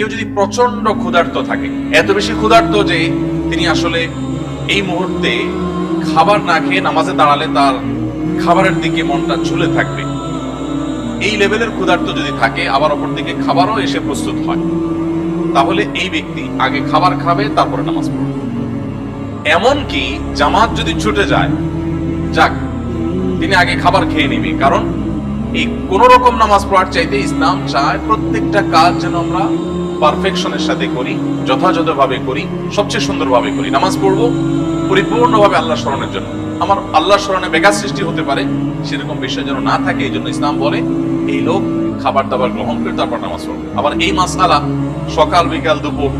কেউ যদি প্রচণ্ড ক্ষুধার্ত থাকে, এত বেশি ক্ষুধার্ত যে তিনি আসলে এই মুহূর্তে খাবার না খেয়ে নামাজে দাঁড়ালে তার খাবারের দিকে মনটা ঝুলে থাকবে। এই লেভেলের ক্ষুধার্ত যদি থাকে, আবার অপর দিকে খাবারও এসে প্রস্তুত হয়। তাহলে এই ব্যক্তি আগে খাবার খাবে, তারপরে নামাজ পড়বে। এমনকি জামাত যদি ছুটে যায়, যাক, তিনি আগে খাবার খেয়ে নেবে, কারণ এই কোন রকম নামাজ পড়ার চাইতে ইসলাম চায় প্রত্যেকটা কাজ যেন আমরা পারফেকশনের সাথে করি, যথাযথভাবে করি, সবচেয়ে সুন্দরভাবে করি। নামাজ পড়ব পরিপূর্ণভাবে আল্লাহ স্মরণের জন্য। আমার আল্লাহ স্মরণে বেকার সৃষ্টি হতে পারে, সেরকম বিষয় যেন না থাকে এই জন্য ইসলাম বলে, এই লোক খাবার দাবার গ্রহণ করে তারপর নামাজ পড়বে। আবার এই মাসালা সকাল, বিকাল, দুপুর,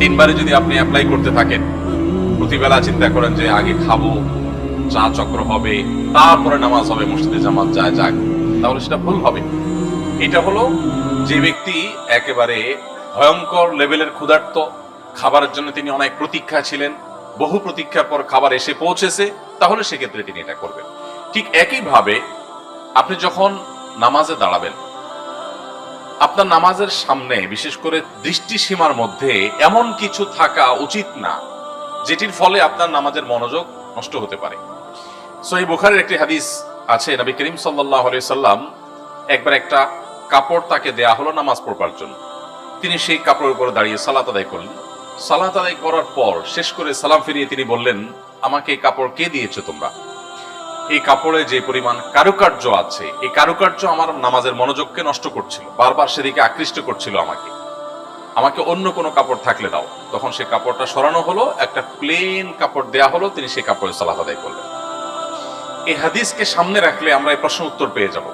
তিনবারে যদি আপনি অ্যাপ্লাই করতে থাকেন, প্রতিবেলা চিন্তা করেন যে, আগে খাব চা চক্র হবে, তারপরে নামাজ হবে, মসজিদে জামাত যায় যাক তাহলে সেটা ভুল হবে। এটা হলো যে ব্যক্তি একেবারে ভয়ঙ্কর লেভেলের ক্ষুধার্ত, খাবারের জন্য তিনি অনেক প্রতীক্ষা ছিলেন, বহু প্রতীক্ষার পর খাবার এসে পৌঁছেছে, তাহলে সেক্ষেত্রে তিনি এটা করবেন। ঠিক একইভাবে আপনি যখন নামাজে দাঁড়াবেন, আপনার নামাজের সামনে, বিশেষ করে দৃষ্টিসীমার মধ্যে এমন কিছু থাকা উচিত না, যেটির ফলে আপনার নামাজের মনোযোগ নষ্ট হতে পারে। সহি বুখারের একটি হাদিস আছে, নবী করিম সাল্লাহ সাল্লাম একবার একটা কাপড় তাকে দেয়া হলো নামাজ পড়বার জন্য। তিনি সেই কাপড়ের উপরে দাঁড়িয়ে সালাত আদায় করলেন। সালাত আদায় করার পর শেষ করে সালাম ফিরিয়ে তিনি বললেন, আমাকে এই কাপড় কে দিয়েছ তোমরা? এই কাপড়ে যে পরিমাণ কারুকার্য আছে, এই কারুকার্য আমার নামাজের মনোযোগকে নষ্ট করছিল, বারবার সেদিকে আকৃষ্ট করছিল আমাকে। আমাকে অন্য কোনো কাপড় থাকলে দাও। তখন সেই কাপড়টা সরানো হলো, একটা প্লেন কাপড় দেয়া হলো, তিনি সেই কাপড়ে সালাত আদায় করলেন। এই হাদিসকে সামনে রাখলে আমরা এই প্রশ্ন উত্তর পেয়ে যাব।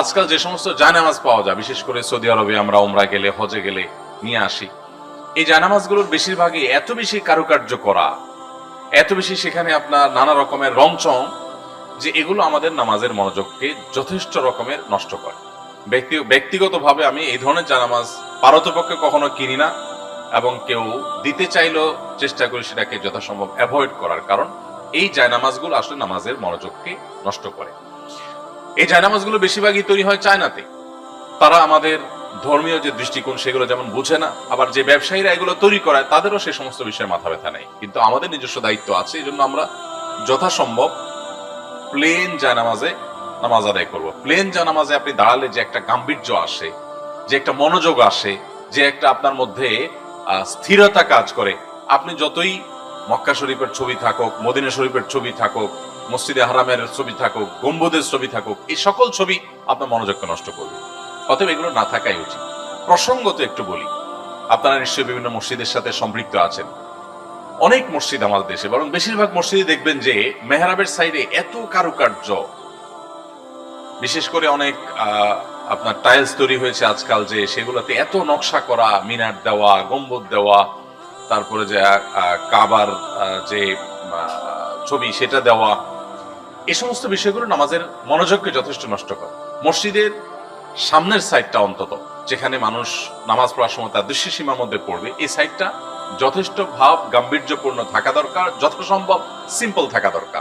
আজকাল যে সমস্ত জায়নামাজ পাওয়া যায়, বিশেষ করে সৌদি আরবে আমরা ওমরা গেলে হজে গেলে নিয়ে আসি। এই জায়নামাজগুলোর বেশিরভাগই এত বেশি কারুকার্য করা, এত বেশি সেখানে আপনার নানা রকমের রংচং, যে এগুলো আমাদের নামাজের মনোযোগকে যথেষ্ট রকমের নষ্ট করে। ব্যক্তি, ব্যক্তিগতভাবে আমি এই ধরনের জানামাজ পারতপক্ষে কখনো কিনি না এবং কেউ দিতে চাইলেও চেষ্টা করি সেটাকে যথাসম্ভব অ্যাভয়েড করার কারণ এই জায়নামাজগুলো আসলে নামাজের মনোযোগকে নষ্ট করে। এই জায়নামাজগুলো বেশিরভাগই তৈরি হয় চায়নাতে। তারা আমাদের ধর্মীয় যে দৃষ্টিকোণ, সেগুলো যেমন বুঝে না, আবার যে ব্যবসায়ীরা এগুলো তৈরি করায়, তাদেরও সে সমস্ত বিষয়ে মাথা ব্যথা নেই। কিন্তু আমাদের নিজস্ব দায়িত্ব আছে, এই জন্য আমরা যথাসম্ভব প্লেন জানামাজে নামাজ আদায় করব। প্লেন জানামাজে আপনি দাঁড়ালে যে একটা গাম্ভীর্য আসে, যে একটা মনোযোগ আসে, যে একটা আপনার মধ্যে স্থিরতা কাজ করে, আপনি যতই মক্কা শরীফের ছবি থাকুক, মদিনা শরীফের ছবি থাকুক, মসজিদে হারামের ছবি থাকুক, গম্বুদের ছবি থাকুক, এই সকল ছবি আপনার মনোযোগকে নষ্ট করবে। অতএব এগুলো না থাকাই উচিত। প্রসঙ্গত একটু বলি, আপনারা নিশ্চয়ই বিভিন্ন মসজিদের সাথে সম্পৃক্ত আছেন। অনেক মসজিদ আমাদের দেশে, বরং বেশিরভাগ মসজিদে দেখবেন যে মেহরাবের সাইডে এত কারুকার্য। বিশেষ করে অনেক আপনার টাইলস তৈরি হয়েছে আজকাল যে সেগুলোতে এত নকশা করা, মিনার দেওয়া, গম্বুদ দেওয়া তারপরে যে কাবার যে ছবি সেটা দেওয়া এই সমস্ত বিষয়গুলো নামাজের মনোযোগকে যথেষ্ট নষ্ট করে। মসজিদের সামনের সাইডটা অন্তত, যেখানে মানুষ নামাজ পড়ার সময় তার দৃশ্য সীমার মধ্যে পড়বে, এই সাইডটা যথেষ্ট ভাব গাম্ভীর্যপূর্ণ থাকা দরকার, যথাসম্ভব সিম্পল থাকা দরকার।